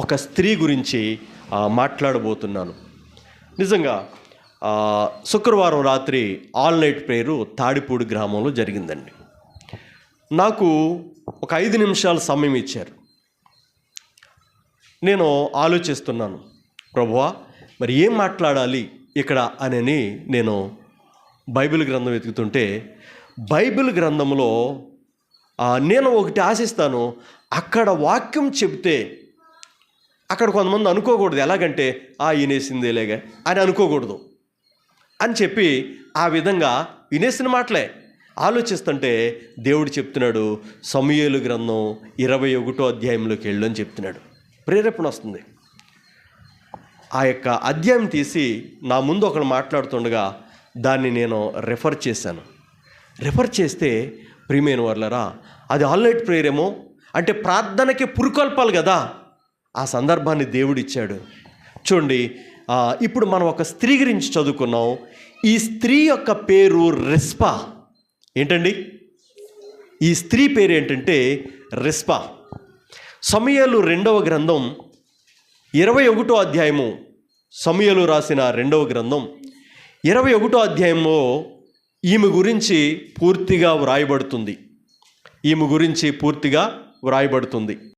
ఒక స్త్రీ గురించి మాట్లాడబోతున్నాను. నిజంగా శుక్రవారం రాత్రి ఆల్ నైట్ ప్రేయరు తాడిపూడి గ్రామంలో జరిగిందండి. నాకు ఒక ఐదు నిమిషాల సమయం ఇచ్చారు. నేను ఆలోచిస్తున్నాను ప్రభువా మరి ఏం మాట్లాడాలి ఇక్కడ అనని నేను బైబిల్ గ్రంథం వెతుకుతుంటే బైబిల్ గ్రంథంలో నేను ఒకటి ఆశిస్తాను అక్కడ వాక్యం చెబితే అక్కడ కొంతమంది అనుకోకూడదు. ఎలాగంటే ఆ ఈనేసిందేలేగా అని అనుకోకూడదు. అని చెప్పి ఆ విధంగా వినేసిన మాటలే. ఆలోచిస్తుంటే దేవుడు చెప్తున్నాడు సమయలు గ్రంథం ఇరవై ఒకటో అధ్యాయంలోకి వెళ్ళు అని చెప్తున్నాడు. ప్రేరేపణ వస్తుంది. ఆ యొక్క అధ్యాయం తీసి నా ముందు ఒకడు మాట్లాడుతుండగా దాన్ని నేను రెఫర్ చేశాను. రెఫర్ చేస్తే ప్రియమైన వాళ్ళరా అది ఆల్ నైట్ ప్రేయర్ ఏమో? అంటే ప్రార్థనకి పురుకొల్పాలి కదా? ఆ సందర్భాన్ని దేవుడిచ్చాడు. చూడండి ఇప్పుడు మనం ఒక స్త్రీ గురించి చదువుకున్నాం. ఈ స్త్రీ యొక్క పేరు రెస్పా. ఏంటండి? ఈ స్త్రీ పేరు ఏంటంటే రెస్పా. సమయాలు రెండవ గ్రంథం ఇరవై ఒకటో అధ్యాయము. సమయలు రాసిన రెండవ గ్రంథం ఇరవై ఒకటో అధ్యాయంలో ఈమె గురించి పూర్తిగా వ్రాయబడుతుంది. ఈమె గురించి పూర్తిగా వ్రాయబడుతుంది.